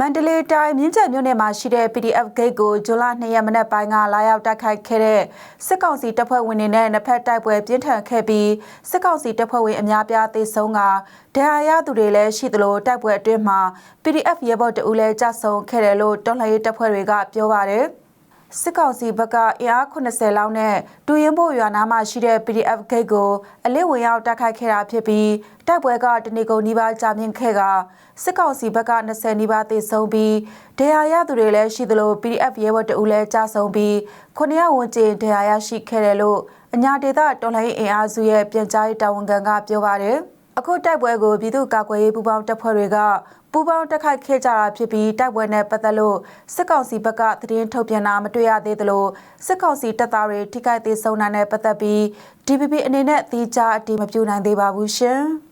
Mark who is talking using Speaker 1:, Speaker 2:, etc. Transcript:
Speaker 1: မန္တလေးတိုင်းမြင်းချက်မြို့နယ်မှာရှိတဲ့ PDF gate ကိုဇွန်လ2ရက်မနက်ပိုင်းကလာရောက်တိုက်ခိုက်ခဲ့တဲ့စစ်ကောင်စီတပ်ဖွဲ့ဝင်တွေနဲ့နှစ်ဖက်တိုက်ပွဲပြင်းထန်ခဲ့ပြီးစစ်ကောင်စီတပ်ဖွဲ့ဝင်အများပြားသေဆုံးကဒဏ်ရာရသူတွေလည်းရှိသလိုတိုက်ပွဲအတွင်းမှာ PDF ရဲဘော်တအူးလည်းကြဆုံခဲ့တယ်လို့တော်လှန်ရေးတပ်ဖွဲ့တွေကပြောပါတယ်။ စစ်ကောင်စီဘက်ကအင်အား80လောက်နဲ့တူရင်ဖို့ရွာနာမှာရှိတဲ့ PDF gate ကိုအလစ်ဝင်ရောက်တိုက်ခိုက်ခဲ့တာဖြစ်ပြီးတိုက်ပွဲကတနေကုန်နီးပါးကြာမြင့်ခဲ့ကစစ်ကောင်စီဘက်က20နီးပါးသေဆုံးပြီးဒဏ်ရာရသူတွေလည်းရှိသလို PDF ရဲဘော်တအူးလည်းကြာဆုံးပြီး900ဝန်းကျင်ဒဏ်ရာရရှိခဲ့တယ်လို့အညာဒေသတော်လှန်ရေးအင်အားစုရဲ့ပြန်ကြားရေးတာဝန်ခံကပြောပါတယ်။ အခုတိုက်ပွဲကိုပြည်သူ့ကာကွယ်ရေးပူးပေါင်းတပ်ဖွဲ့တွေကပူးပေါင်းတက်ခိုက်ခဲ့ကြတာဖြစ်ပြီးတိုက်ပွဲနဲ့ပတ်သက်လို့စစ်ကောင်စီဘက်ကသတင်းထုတ်ပြန်တာမတွေ့ရသေးသလိုစစ်ကောင်စီတပ်သားတွေထိခိုက်သေးဆုံးတာနဲ့ပတ်သက်ပြီး DPP အနေနဲ့အသေးချာအတည်မပြုနိုင်သေးပါဘူးရှင်။